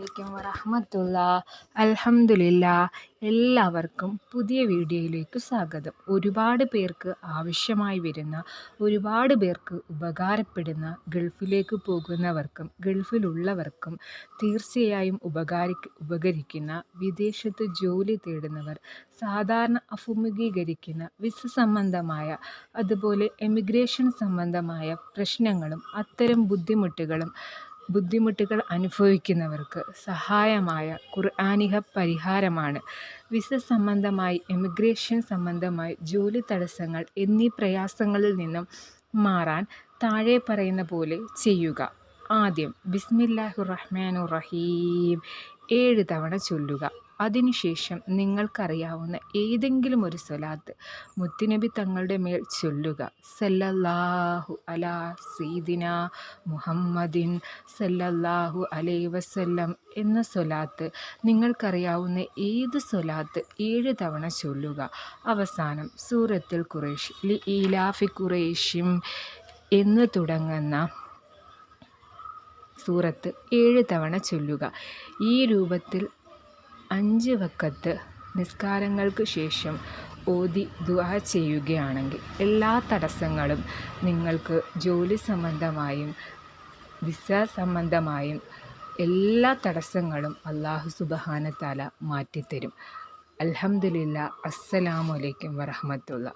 വലൈക്കും വറഹമത്തുള്ള. അലഹമുല്ല എല്ലാവർക്കും പുതിയ വീഡിയോയിലേക്ക് സ്വാഗതം. ഒരുപാട് പേർക്ക് ആവശ്യമായി വരുന്ന ഒരുപാട് പേർക്ക് ഉപകാരപ്പെടുന്ന ഗൾഫിലേക്ക് പോകുന്നവർക്കും ഗൾഫിലുള്ളവർക്കും തീർച്ചയായും ഉപകാരി ഉപകരിക്കുന്ന വിദേശത്ത് ജോലി തേടുന്നവർ സാധാരണ അഭിമുഖീകരിക്കുന്ന വിസ സംബന്ധമായ അതുപോലെ എമിഗ്രേഷൻ സംബന്ധമായ പ്രശ്നങ്ങളും അത്തരം ബുദ്ധിമുട്ടുകളും ബുദ്ധിമുട്ടുകൾ അനുഭവിക്കുന്നവർക്ക് സഹായമായ ഖുർആാനിക പരിഹാരമാണ്. വിസ സംബന്ധമായി എമിഗ്രേഷൻ സംബന്ധമായി ജോലി തടസ്സങ്ങൾ എന്നീ പ്രയാസങ്ങളിൽ നിന്നും മാറാൻ താഴെ പറയുന്ന പോലെ ചെയ്യുക. ആദ്യം ബിസ്മില്ലാഹു റഹ്മാനു റഹീം. ഏഴ് തവണ ചൊല്ലുക. അതിനുശേഷം നിങ്ങൾക്കറിയാവുന്ന ഏതെങ്കിലും ഒരു സ്വലാത്ത് മുത്തുനബി തങ്ങളുടെ മേൽ ചൊല്ലുക. സല്ലല്ലാഹു അലാ സീദിന മുഹമ്മദിൻ സല്ലല്ലാഹു അലൈ വസല്ലം എന്ന സ്വലാത്ത് നിങ്ങൾക്കറിയാവുന്ന ഏത് സ്വലാത്ത് ഏഴ് തവണ ചൊല്ലുക. അവസാനം സൂറത്തിൽ കുറേഷ് ലി ഈലാഫി കുറേഷ്യം എന്ന് തുടങ്ങുന്ന സൂറത്ത് ഏഴ് തവണ ചൊല്ലുക. ഈ രൂപത്തിൽ അഞ്ച് വക്കത്ത് നിസ്കാരങ്ങൾക്ക് ശേഷം ഓതി ദുആ ചെയ്യുകയാണെങ്കിൽ എല്ലാ തടസ്സങ്ങളും നിങ്ങൾക്ക് ജോലി സംബന്ധമായും വിസ സംബന്ധമായും എല്ലാ തടസ്സങ്ങളും അള്ളാഹു സുബഹാനത്താല മാറ്റിത്തരും. അൽഹംദുലില്ല അസ്സലാമലൈക്കും വറഹമത്തുള്ള